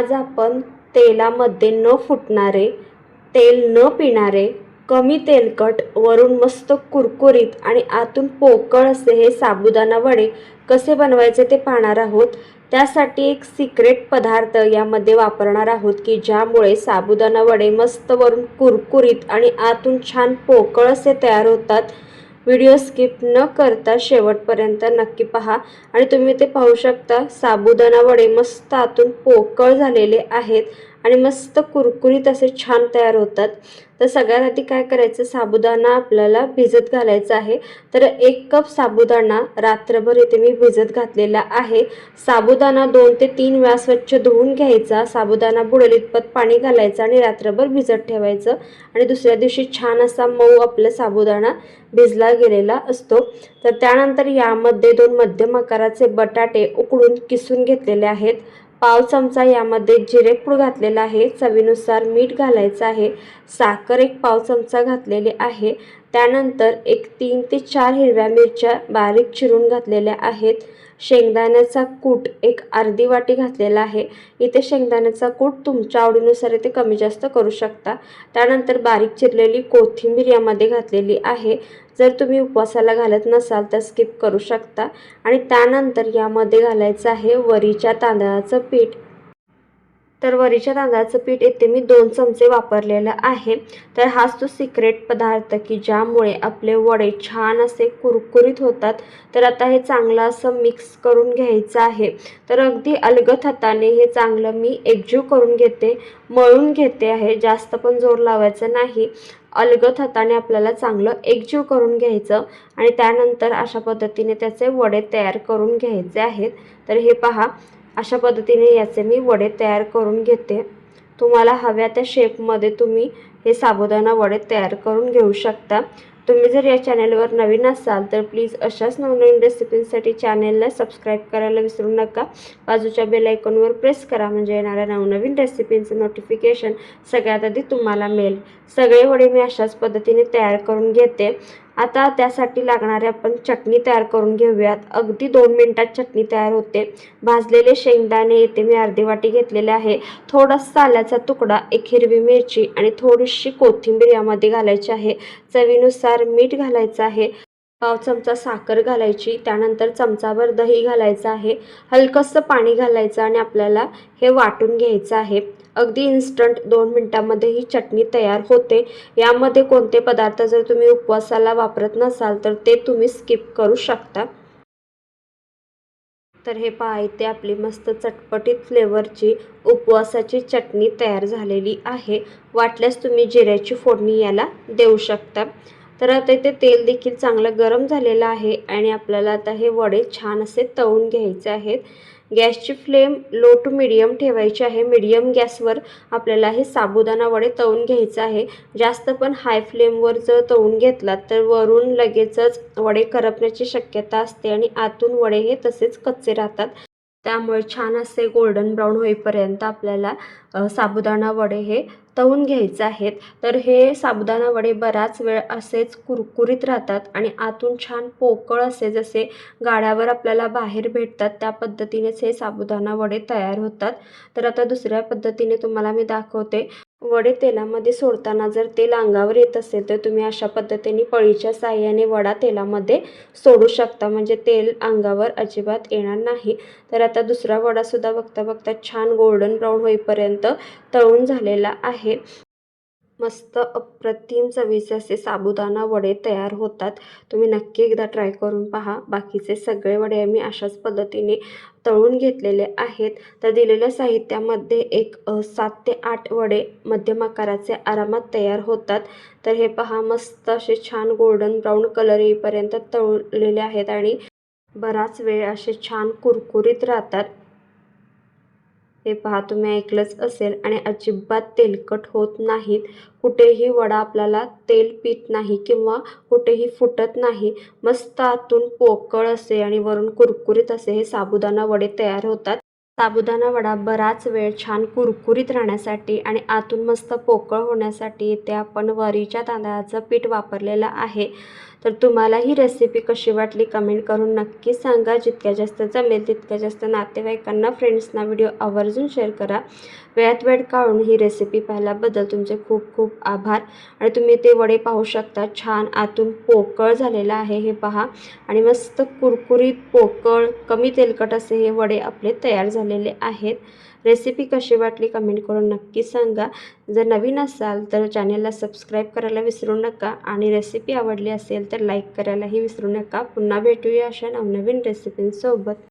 आज आपण तेलामध्ये न फुटणारे तेल न पिणारे कमी तेलकट वरून मस्त कुरकुरीत आणि आतून पोकळ असे हे साबुदाणा वडे कसे बनवायचे ते पाहणार आहोत. त्यासाठी एक सिक्रेट पदार्थ यामध्ये वापरणार आहोत की ज्यामुळे साबुदाणा वडे मस्त वरून कुरकुरीत आणि आतून छान पोकळ असे तयार होतात. व्हिडिओ स्किप न करता शेवटपर्यंत नक्की पहा. आणि तुम्ही ते पाहू शकता साबुदाणा वडे मस्त आतून पोकळ झालेले आहेत. आणि मस्त कुरकुरीत असे छान तयार होतात. तर सगळ्यात आधी काय करायचं? साबुदाणा आपल्याला भिजत घालायचा आहे. तर एक कप साबुदाणा रात्रभर इथे मी भिजत घातलेला आहे. साबुदाणा दोन ते तीन वेळा स्वच्छ धुवून घ्यायचा. साबुदाणा बुडेल इतपत पाणी घालायचं आणि रात्रभर भिजत ठेवायचं. आणि दुसऱ्या दिवशी छान असा मऊ आपला साबुदाणा भिजला गेलेला असतो. तर त्यानंतर यामध्ये दोन मध्यम आकाराचे बटाटे उकडून किसून घेतलेले आहेत. पाव चमचा यामध्ये जिरेपूड घातलेला आहे. चवीनुसार मीठ घालायचं आहे. साखर एक पाव चमचा घातलेली आहे. त्यानंतर एक तीन ते चार हिरव्या मिरच्या बारीक चिरून घातलेल्या आहेत. शेंगदाण्याचा कूट एक अर्धी वाटी घातलेला आहे. इथे शेंगदाण्याचा कूट तुमच्या आवडीनुसार इथे कमी जास्त करू शकता. त्यानंतर बारीक चिरलेली कोथिंबीर यामध्ये घातलेली आहे. जर तुम्ही उपवासाला घालत नसाल तर स्किप करू शकता. आणि त्यानंतर यामध्ये घालायचं आहे वरीच्या तांदळाचं पीठ. तर वरीच्या तांदळाचं पीठ येथे मी दोन चमचे वापरलेलं आहे. तर हाच तो सिक्रेट पदार्थ की ज्यामुळे आपले वडे छान असे कुरकुरीत होतात. तर आता हे चांगलं असं मिक्स करून घ्यायचं आहे. तर अगदी अलगद हाताने हे चांगलं मी एकजीव करून घेते मळून घेते आहे. जास्त पण जोर लावायचं नाही. अलगद हाताने आपल्याला चांगलं एकजीव करून घ्यायचं आणि त्यानंतर अशा पद्धतीने त्याचे वडे तयार करून घ्यायचे आहेत. तर हे पहा अशा पद्धतीने याचे मी वडे तयार करून घेते. तुम्हाला हव्या त्या शेपमध्ये तुम्ही हे साबुदाणा वडे तयार करून घेऊ शकता. तुम्ही जर या चॅनलवर नवीन असाल तर प्लीज अशाच नवनवीन रेसिपींसाठी चॅनलला सबस्क्राईब करायला विसरू नका. बाजूच्या बेल आयकॉनवर प्रेस करा म्हणजे येणाऱ्या नवनवीन रेसिपींचं नोटिफिकेशन सगळ्यात आधी तुम्हाला मिळेल. सगळे वडे मी अशाच पद्धतीने तयार करून घेते. आता त्यासाठी लागणारे आपण चटणी तयार करून घेऊयात. अगदी दोन मिनटात चटणी तयार होते. भाजलेले शेंगदाणे येथे मी अर्धी वाटी घेतलेले आहे. थोडासा आल्याचा तुकडा एक हिरवी मिरची आणि थोडीशी कोथिंबीर यामध्ये घालायची आहे. चवीनुसार मीठ घालायचं आहे. पाव चमचा साखर घालायची त्यानंतर चमचाभर दही घालायचं आहे हलकंसं पाणी घालायचं आणि आपल्याला हे वाटून घ्यायचं आहे. अगदी इन्स्टंट दोन मिनटामध्ये ही चटणी तयार होते. यामध्ये कोणते पदार्थ जर तुम्ही उपवासाला वापरत नसाल तर ते तुम्ही स्किप करू शकता. तर हे पहा इथे आपली मस्त चटपटीत फ्लेवरची उपवासाची चटणी तयार झालेली आहे. वाटल्यास तुम्ही जिऱ्याची फोडणी याला देऊ शकता. तर आता इथे तेल देखील चांगलं गरम झालेलं आहे आणि आपल्याला आता हे वडे छान असे तळून घ्यायचे आहेत. गॅसची फ्लेम लो टू मिडियम ठेवायची आहे. मिडियम गॅसवर आपल्याला हे साबुदाणा वडे तळून घ्यायचं आहे. जास्त पण हाय फ्लेमवर जर तळून घेतलात तर वरून लगेचच वडे करपण्याची शक्यता असते आणि आतून वडे हे तसेच कच्चे राहतात. त्यामुळे छान असे गोल्डन ब्राऊन होईपर्यंत आपल्याला साबुदाणा वडे हे तळून घ्यायचे आहेत. तर हे साबुदाणा वडे बराच वेळ असेच कुरकुरीत राहतात आणि आतून छान पोकळ असे जसे गाड्यावर आपल्याला बाहेर भेटतात त्या पद्धतीनेच हे साबुदाणा वडे तयार होतात. तर आता दुसऱ्या पद्धतीने तुम्हाला मी दाखवते. वडे तेलामध्ये सोडताना जर तेल अंगावर येत असेल तर तुम्ही अशा पद्धतीने पळीच्या साह्याने वडा तेलामध्ये सोडू शकता. म्हणजे तेल अंगावर अजिबात येणार नाही. तर आता दुसरा वडासुद्धा बघता बघता छान गोल्डन ब्राऊन होईपर्यंत तळून झालेला आहे. मस्त अप्रतिम चवीचे असे साबुदाणा वडे तयार होतात. तुम्ही नक्की एकदा ट्राय करून पहा. बाकीचे सगळे वडे मी अशाच पद्धतीने तळून घेतलेले आहेत. तर दिलेल्या साहित्यामध्ये एक सात ते आठ वडे मध्यम आकाराचे आरामात तयार होतात. तर हे पहा मस्त असे छान गोल्डन ब्राऊन कलर येईपर्यंत तळलेले आहेत आणि बराच वेळ असे छान कुरकुरीत राहतात. हे पहा तुम्ही ऐकलंच असेल. आणि अजिबात तेलकट होत नाहीत. कुठेही वडा आपल्याला तेल पित नाही किंवा कुठेही फुटत नाही. मस्त आतून पोकळ असे आणि वरून कुरकुरीत असे हे साबुदाणा वडे तयार होतात. साबुदाणा वडा बराच वेळ छान कुरकुरीत राहण्यासाठी आणि आतून मस्त पोकळ होण्यासाठी इथे आपण वरीच्या तांदळाचं पीठ वापरलेलं आहे. तर तुम्हाला ही रेसिपी कशी वाटली कमेंट करून नक्की सांगा. जितक्या जास्त जमेल तितक्या जास्त नातेवाईकांना फ्रेंड्सना व्हिडिओ आवर्जून शेअर करा. वेळात वेळ काढून ही रेसिपी पाहिल्याबद्दल तुमचे खूप खूप आभार. आणि तुम्ही ते वडे पाहू शकता. छान आतून पोकळ झालेलं आहे हे पहा. आणि मस्त कुरकुरीत पोकळ कमी तेलकट असे हे वडे आपले तयार झाले बनवलेले आहेत. रेसिपी कशी वाटली कमेंट करून नक्की सांगा. जर नवीन असाल तर चॅनेलला सबस्क्राईब करायला विसरू नका आणि रेसिपी आवडली असेल तर लाईक करायलाही विसरू नका. पुन्हा भेटूया अशा नवनवीन रेसिपींसोबत.